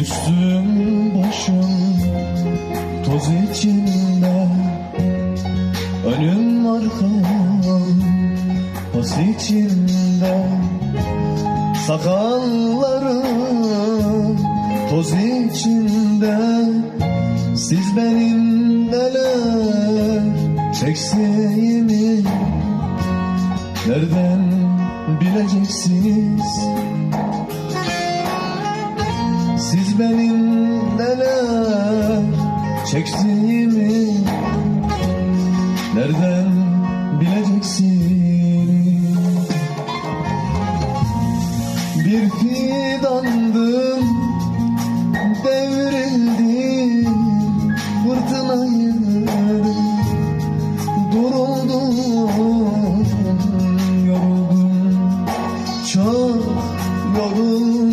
Üstüm başım toz içinde. Önüm arkam pas içinde. Sakallarım toz içinde. Siz benim neler çektiğimi Nereden bileceksiniz Benim neler çektiğimi Nereden bileceksiniz Bir fidandım devrildi fırtınayı. Duruldum yoruldum çok yoruldum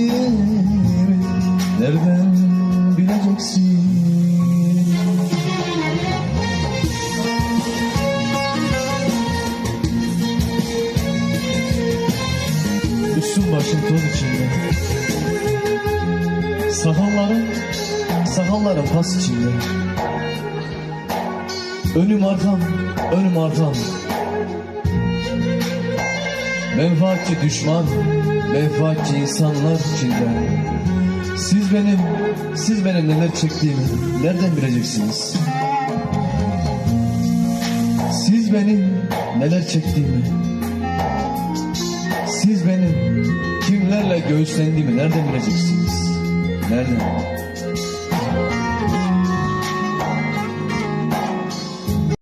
Üstüm başım toz içinde. Sakallarım Sakallarım pas içinde. Önüm arkam Önüm arkam. Menfaatçi düşman Menfaatçi insanlar içinde. Siz benim Siz benim neler çektiğimi Nereden bileceksiniz? Siz benim neler çektiğimi siz benim kimlerle göğüslendiğimi nereden bileceksiniz? Nereden?